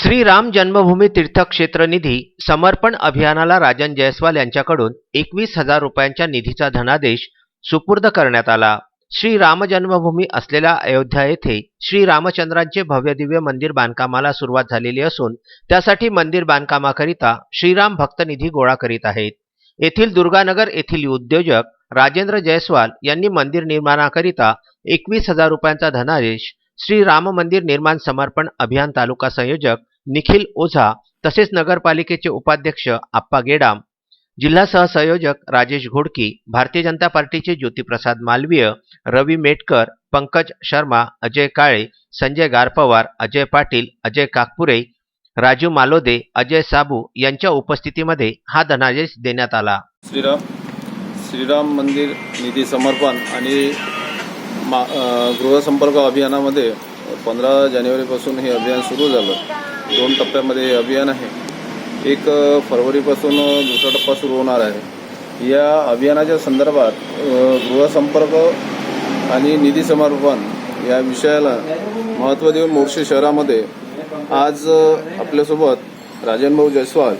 श्रीराम जन्मभूमी तीर्थक्षेत्र निधी समर्पण अभियानाला राजन जयस्वाल यांच्याकडून एकवीस हजार रुपयांच्या निधीचा धनादेश सुपूर्द करण्यात आला. श्री राम जन्मभूमी असलेल्या अयोध्या येथे श्री रामचंद्रांचे भव्यदिव्य मंदिर बांधकामाला सुरुवात झालेली असून त्यासाठी मंदिर बांधकामाकरिता श्रीराम भक्त निधी गोळा करीत आहेत. येथील दुर्गानगर येथील उद्योजक राजेंद्र जयस्वाल यांनी मंदिर निर्माणाकरिता एकवीस हजार रुपयांचा धनादेश श्री राम मंदिर निर्माण समर्पण अभियान तालुका संयोजक निखिल ओझा तसेच नगरपालिकेचे उपाध्यक्ष आप्पा गेडाम जिल्हा सहसंयोजक राजेश घोडकी भारतीय जनता पार्टीचे ज्योतिप्रसाद मालवीय रवी मेटकर पंकज शर्मा अजय काळे संजय गारपवार अजय पाटील अजय काकपुरे राजू मालोदे अजय साबू यांच्या उपस्थितीमध्ये हा धनादेश देण्यात आला. श्रीराम श्रीराम मंदिर निधी समर्पण आणि मा गृहसंपर्क अभियानामध्ये पंधरा जानेवारीपासून हे अभियान सुरू झालं. दोन टप्प्यामध्ये हे अभियान आहे. एक फरवरीपासून दुसरा टप्पा सुरू होणार आहे. या अभियानाच्या संदर्भात गृहसंपर्क आणि निधी समर्पण या विषयाला महत्त्व देऊन मोर्शी शहरामध्ये आज आपल्यासोबत राजनभाऊ जयस्वाल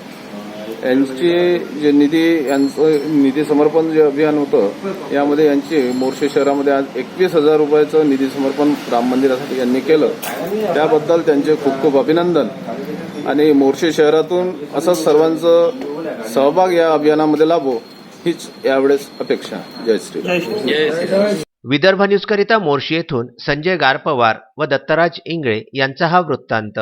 यांची जे निधी यांचं निधी समर्पण जे अभियान होतं यामध्ये यांची मोर्शी शहरामध्ये आज एकवीस हजार रुपयाचं निधी समर्पण राम मंदिरासाठी यांनी केलं. त्याबद्दल त्यांचे खूप खूप अभिनंदन. आणि मोर्शी शहरातून असंच सर्वांचं सहभाग या अभियानामध्ये लाभो हीच यावेळेस अपेक्षा. जय श्री विदर्भ न्यूजकरिता मोर्शी येथून संजय गारपवार व दत्तराज इंगळे यांचा हा वृत्तांत.